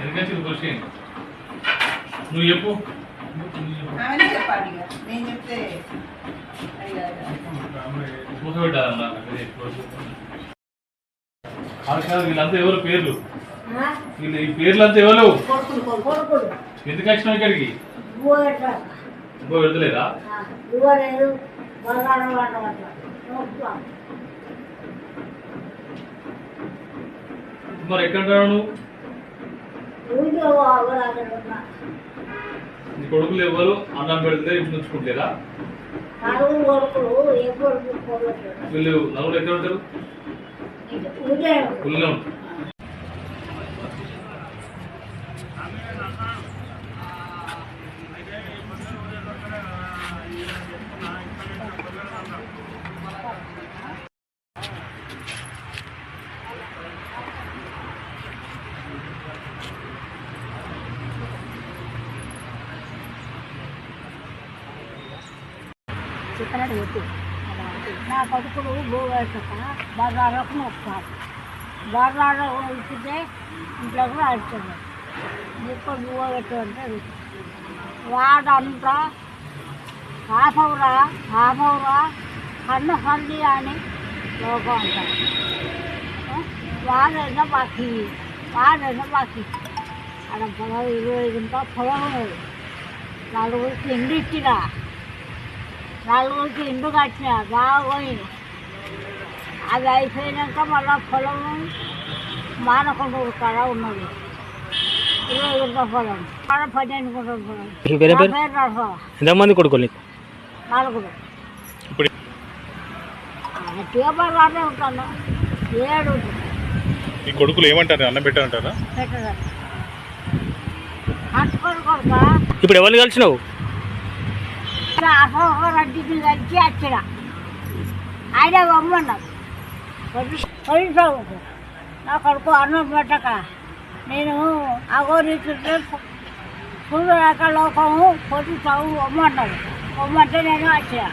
ఎందుకంటే క్వశ్చన్ నువ్వు చెప్పు. వీళ్ళంతా ఎవరు పేర్లు? వీళ్ళు ఈ పేర్లంతా ఎవరు? ఎందుకు వచ్చినావు ఇక్కడికి? ఇంకో వాట మరి ఎక్కడ ఉంటావు నువ్వు నీ కొడుకులు ఎవరు? అన్నం పెడితే ఇంటి ఉంచుకుంటారా? నలుగురు కొడుకులు ఏ కొడుకు వీళ్ళు నలుగురు ఎక్కడ ఉంటారు? ఊళ్ళో ఉంటారు చిక్కనట్టు పెట్టి నా కొడుకులు భూవేసక బజార్లకు వస్తారు బజార్లో ఇచ్చితే కూడా రాడుతుంది ఇప్పుడు నువ్వు పెట్టమంటే వాడంతా ఆపవురా ఆపవురా కన్ను హల్లి అని లోకం అంటారు. వాడైనా బాకీ వాడైనా బాకీ అక్కడ పొలం ఇరవై గుంట పొలం ఉన్నది. నలుగురికి ఇండు నలుగురికి ఇండు కట్టిన బాగా పోయింది అది అయిపోయినాక మళ్ళా పొలం మానకుండా కాడ ఉన్నది. ఇరవై గుంట పొలం. ఆడ పన్నెండు గుంటల పొలం. ఎంతమంది కొడుకులు నలుగురు. ఇప్పుడు గట్టిగా బాగానే ఉంటాను. ఏడు. ఈ కొడుకులు ఏమంటారు? అన్నం పెట్టారంటారా కొడుక ఇప్పుడు ఎవరిని కలిసినావు? అసలు రెడ్డికి కలిసి వచ్చిన ఆయన వమ్మన్నాడు పోలీసు నా కొడుకు అన్నం పెట్టక నేను అగోరీతుంటే చూడలేక లోకము పోలీసు వమ్మన్నాడు వమ్మంటే నేను వచ్చిన